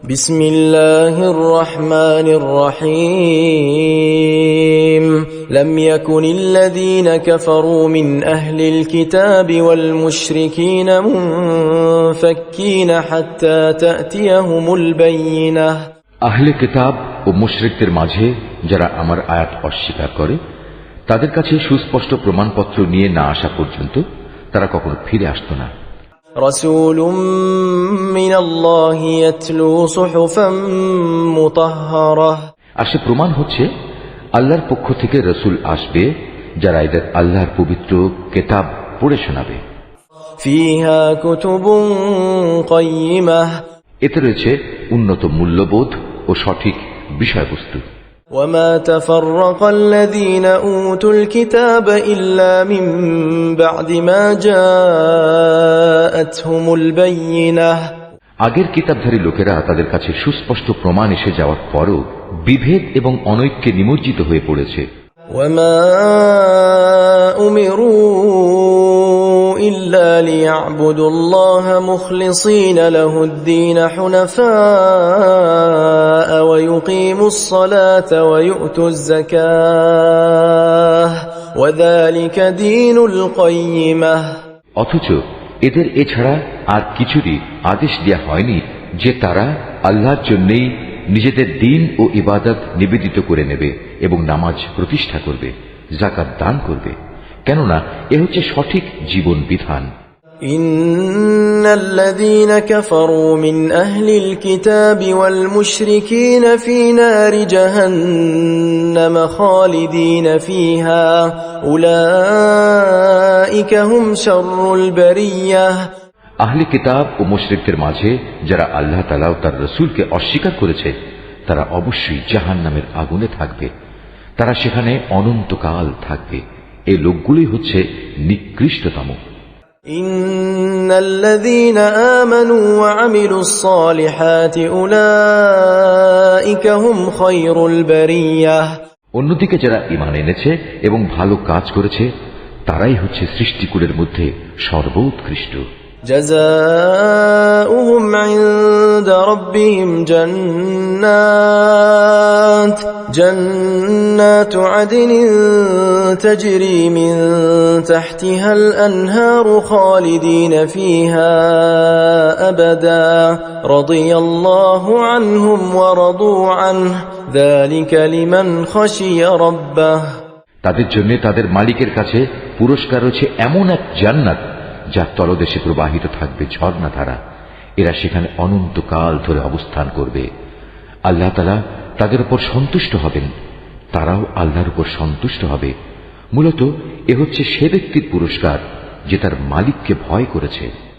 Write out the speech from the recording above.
بسم الله الرحمن الرحيم لم يكن الذين كفروا من أهل الكتاب والمشركين منفكين حتى تأتيهم البينة আহলে কিতাব ও মুশরিকদের মাঝে যারা আমার আয়াত অস্বীকার করে তাদের কাছে সুস্পষ্ট প্রমাণপত্র নিয়ে না আসা পর্যন্ত তারা কখনো ফিরে আসতো না رسول من الله يتلو صحفا مطهرة আর সে প্রমাণ হচ্ছে আল্লাহর পক্ষ থেকে রসুল আসবে যারা এদের আল্লাহর পবিত্র কেতাব পড়ে শোনাবে فيها كتب قيمة এতে রয়েছে উন্নত মূল্যবোধ ও সঠিক বিষয়বস্তু وما تفرق الذين أوتوا الكتاب إلا من بعد ما جاءتهم البينة আগের কিতাবধারী লোকেরা তাদের কাছে সুস্পষ্ট প্রমাণ এসে যাওয়ার পরও বিভেদ এবং অনৈক্যে নিমজ্জিত হয়ে পড়েছে وما أمروا إلا ليعبدوا الله مخلصين له الدين حنفاء ويقيموا الصلاة ويؤتوا الزكاة وذلك دين القيمة অথচ এদের এছাড়া আর কিছুরই আদেশ দেওয়া হয়নি যে তারা আল্লাহর জন্যই নিজেদের দিন ও ইবাদত নিবেদিত করে নেবে এবং নামাজ প্রতিষ্ঠা করবে জাকাত দান করবে কেননা এ হচ্ছে সঠিক জীবন বিধান إن الذين كفروا من أهل الكتاب والمشركين في نار جهنم خالدين فيها أولئك هم شر البرية আহলে কিতাব ও মুশরিকদের মাঝে যারা আল্লাহ তালা ও তার রসুলকে অস্বীকার করেছে তারা অবশ্যই জাহান নামের আগুনে থাকবে তারা সেখানে অনন্তকাল থাকবে এই লোকগুলি হচ্ছে নিকৃষ্টতম إن الذين آمنوا وعملوا الصالحات أولئك هم خير البرية অন্যদিকে যারা ইমান এনেছে এবং ভালো কাজ করেছে তারাই হচ্ছে সৃষ্টিকুলের মধ্যে সর্বোৎকৃষ্ট جزاؤهم عند ربهم جنات جنات عدن تجري من تحتها الأنهار خالدين فيها أبدا رضي الله عنهم ورضوا عنه ذلك لمن خشي ربه তাদের জন্য তাদের মালিকের কাছে পুরস্কার রয়েছে এমন এক জান্নাত যার তলদেশে প্রবাহিত থাকবে ঝর্ণা ধারা এরা সেখানে অনন্তকাল ধরে অবস্থান করবে আল্লাহ তালা তাদের উপর সন্তুষ্ট হবেন। তারাও আল্লাহর উপর সন্তুষ্ট হবে। মূলত এ হচ্ছে সে ব্যক্তির পুরস্কার, যে তার মালিককে ভয় করেছে।